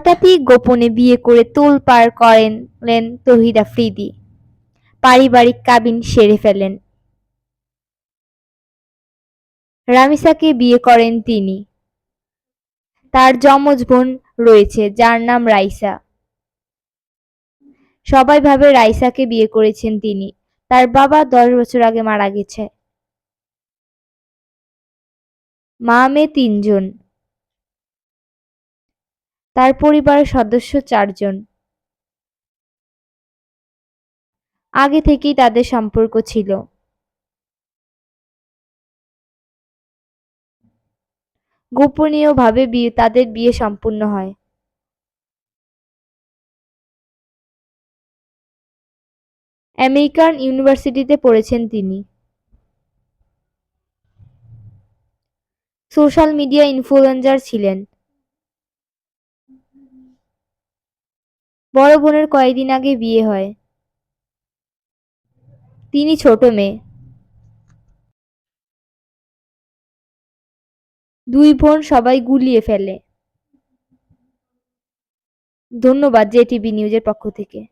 হঠাৎই গোপনে বিয়ে করে তোলপাড় করেন তহিদ আফ্রিদি পারিবারিক কাবিন সেরে ফেলেন। রামিসাকে বিয়ে করেন তিনি। তার যমজ বোন রয়েছে, যার নাম রাইসা। সবাই ভাবে রাইসাকে বিয়ে করেছেন তিনি। তার বাবা দশ বছর আগে মারা গেছে। মা মেয়ে তিনজন। তার পরিবারের সদস্য চারজন। আগে থেকেই তাদের সম্পর্ক ছিল। গোপনীয়ভাবে বিয়ে, তাদের বিয়ে সম্পূর্ণ হয়। আমেরিকান ইউনিভার্সিটিতে পড়েছেন তিনি। সোশ্যাল মিডিয়া ইনফ্লুয়েঞ্জার ছিলেন। বড় বোনের কয়েকদিন আগে বিয়ে হয়। তিনি ছোট মেয়ে। দুই বোন সবাই গুলিয়ে ফেলে। ধন্যবাদ জেটিভি নিউজের পক্ষ থেকে।